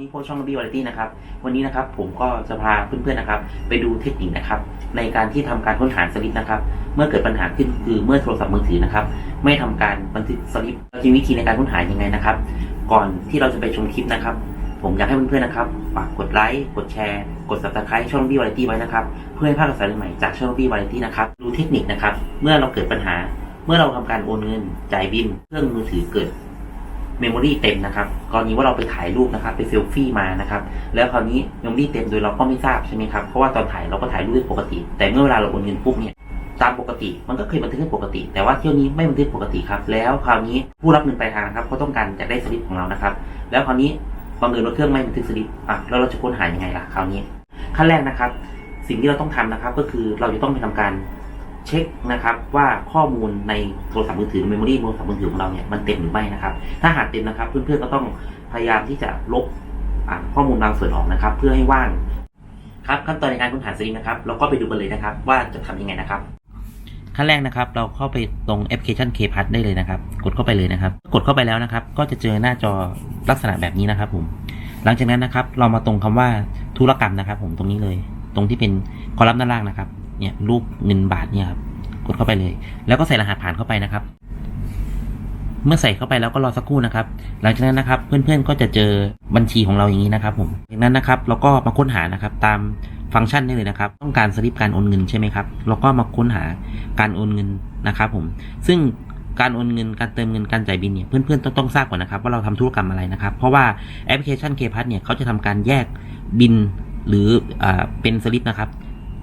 นี้พวกช่องบี้วาไรตี้นะครับ วันนี้นะครับผมก็จะพาเพื่อนๆนะครับ ไปดูเทคนิคนะครับ ในการที่ทำการค้นหาสลิปนะครับ เมื่อเกิดปัญหาขึ้นคือเมื่อโทรศัพท์มือถือนะครับ ไม่ทำการบันทึกสลิปเราจะวิธีในการค้นหายังไงนะครับ ก่อนที่เราจะไปชมคลิปนะครับ ผมอยากให้เพื่อนๆนะครับฝากกดไลค์กดแชร์กด subscribe ช่องบี้วาไรตี้ไว้นะครับ เพื่อให้พลาดข่าวสารใหม่จากช่องบี้วาไรตี้นะครับดูเทคนิคนะครับ เมื่อเราเกิดปัญหา เมื่อเราทำการโอนเงินจ่ายบินเครื่องมือถือเกิด เมมโมรีเต็มนะครับกรณีว่าเราไปถ่ายรูปนะครับ ไปเซลฟี่มานะครับ แล้วคราวนี้เมมโมรีเต็มโดยเราก็ไม่ทราบใช่ไหมครับ เพราะว่าตอนถ่ายเราก็ถ่ายรูปได้ปกติ แต่เมื่อเวลาเราโอนเงินปุ๊บเนี่ยตามปกติมันก็เคยบันทึกได้ปกติ แต่ว่าเที่ยวนี้ไม่บันทึกปกติครับ แล้วคราวนี้ผู้รับเงินปลายทางครับเขาต้องการจะได้สลิปของเรานะครับ แล้วคราวนี้บังเอิญว่าเครื่องไม่บันทึกสลิปอะแล้วเราจะค้นหายังไงล่ะคราวนี้ ขั้นแรกนะครับ สิ่งที่เราต้องทำนะครับ ก็คือเราจะต้องไปทำการ เช็คนะครับว่าข้อมูลในโทรศัพท์มือถือเมมโมรีโทรศัพท์มือถือของเราเนี่ยมันเต็มหรือไม่นะครับ ถ้าหากเต็มนะครับ เพื่อนๆก็ต้องพยายามที่จะลบข้อมูลบางส่วนออกนะครับ เพื่อให้ว่างครับขั้นตอนในการค้นหาสลิปนะครับเราก็ไปดูกันเลยนะครับ ว่าจะทำยังไงนะครับ ขั้นแรกนะครับ เราเข้าไปตรงแอปพลิเคชัน K p a s ได้เลยนะครับ กดเข้าไปเลยนะครับ กดเข้าไปแล้วนะครับ ก็จะเจอหน้าจอลักษณะแบบนี้นะครับ ผม หลังจากนั้นนะครับ เรามาตรงคำว่าธุรกรรมนะครับ ผมตรงนี้เลย ตรงที่เป็นคอลัมน์ด้านล่างนะครับ เนี่ยรูปเงินบาทเนี่ยครับกดเข้าไปเลย แล้วก็ใส่รหัสผ่านเข้าไปนะครับ เมื่อใส่เข้าไปแล้วก็รอสักครู่นะครับ หลังจากนั้นนะครับ เพื่อนๆก็จะเจอบัญชีของเราอย่างนี้นะครับ ผมจากนั้นนะครับเราก็มาค้นหานะครับ ตามฟังก์ชันได้เลยนะครับ ต้องการสลิปการโอนเงินใช่ไหมครับเราก็มาค้นหาการโอนเงินนะครับ ผม ซึ่งการโอนเงิน การเติมเงิน การจ่ายบินเนี่ย เพื่อนๆต้องต้องทราบก่อนนะครับ ว่าเราทำธุรกรรมอะไรนะครับ เพราะว่าแอปพลิเคชัน k p a s เนี่ยเขาจะทำการแยกบินหรืออเป็นสลิปนะครับ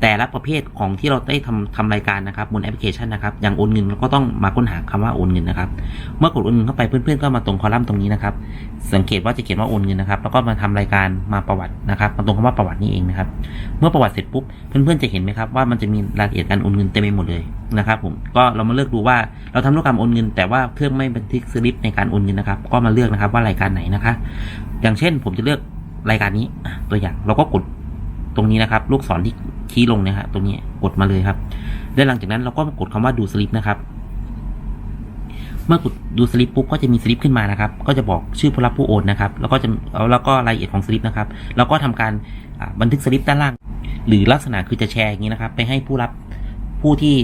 แต่ละประเภทของที่เราได้ทำทำรายการนะครับบนแอปพลิเคชันนะครับอย่างโอนเงินเราก็ต้องมาค้นหาคำว่าโอนเงินนะครับ เมื่อกดโอนเงินเข้าไปเพื่อนๆก็มาตรงคอลัมน์ตรงนี้นะครับ สังเกตว่าจะเขียนว่าโอนเงินนะครับ แล้วก็มาทำรายการมาประวัตินะครับมาตรงคำว่าประวัตินี่เองนะครับ เมื่อประวัติเสร็จปุ๊บเพื่อนๆจะเห็นไหมครับว่ามันจะมีรายละเอียดการโอนเงินเต็มไปหมดเลยนะครับ ผมก็เรามาเลือกดูว่าเราทำธุรกรรมโอนเงิน แต่ว่าเครื่องไม่บันทึกสลิปในการโอนเงินนะครับ ก็มาเลือกนะครับว่ารายการไหนนะคะ อย่างเช่น ผมจะเลือกรายการนี้ตัวอย่างเราก็กด ตรงนี้นะครับ ลูกศรที่ชี้ลงนะฮะตรงนี้กดมาเลยครับแล้วหลังจากนั้นเราก็กดคำว่าดูสลิปนะครับ เมื่อกดดูสลิปปุ๊บก็จะมีสลิปขึ้นมานะครับ ก็จะบอกชื่อผู้รับผู้โอนนะครับ แล้วก็จะแล้วก็รายละเอียดของสลิปนะครับแล้วก็ทำการบันทึกสลิปด้านล่าง หรือลักษณะคือจะแชร์อย่างนี้นะครับ ไปให้ผู้รับผู้ที่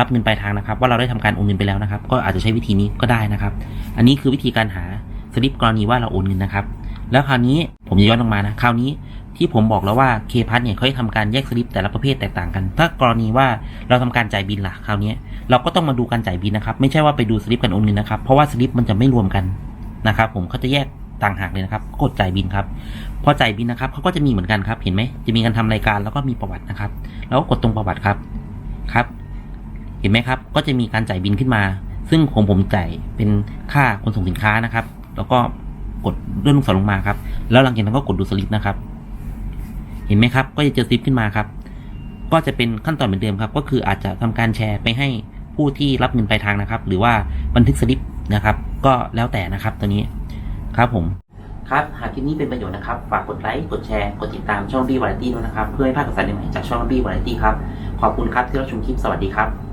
รับเงินปลายทางนะครับ ว่าเราได้ทำการโอนเงินไปแล้วนะครับ ก็อาจจะใช้วิธีนี้ก็ได้นะครับ อันนี้คือวิธีการหาสลิปกรณีว่าเราโอนเงินนะครับ แล้วคราวนี้ผมจะย้อนลงมานะ คราวนี้ ที่ผมบอกแล้วว่าเคพัทเนี่ยเขาจะทำการแยกสลิปแต่ละประเภทแตกต่างกัน ถ้ากรณีว่าเราทำการจ่ายบินล่ะคราวนี้เราก็ต้องมาดูการจ่ายบินนะครับ ไม่ใช่ว่าไปดูสลิปการโอนเงินนะครับ เพราะว่าสลิปมันจะไม่รวมกันนะครับผมเขาจะแยกต่างหากเลยนะครับ กดจ่ายบินครับ พอจ่ายบินนะครับเขาก็จะมีเหมือนกันครับ เห็นไหมจะมีการทำรายการแล้วก็มีประวัตินะครับ แล้วก็กดตรงประวัติครับ ครับ เห็นไหมครับ ก็จะมีการจ่ายบินขึ้นมา ซึ่งของผมจ่ายเป็นค่าขนส่งสินค้านะครับ แล้วก็กดเลื่อนลูกศรลงมาครับ แล้วหลังจากนั้นก็กดดูสลิปนะครับ เห็นไหมครับ ก็จะเจอซิปขึ้นมาครับ ก็จะเป็นขั้นตอนเหมือนเดิมครับ ก็คืออาจจะทำการแชร์ไปให้ผู้ที่รับเงินปลายทางนะครับ หรือว่าบันทึกสลิปนะครับ ก็แล้วแต่นะครับตัวนี้ครับผมครับ หากคลิปนี้เป็นประโยชน์นะครับ ฝากกดไลค์ กดแชร์ กดติดตามช่องบี้วาไรตี้ด้วยนะครับ เพื่อให้พลาดข่าวสารใหม่จากช่องบี้วาไรตี้ครับ ขอบคุณครับที่รับชมคลิป สวัสดีครับ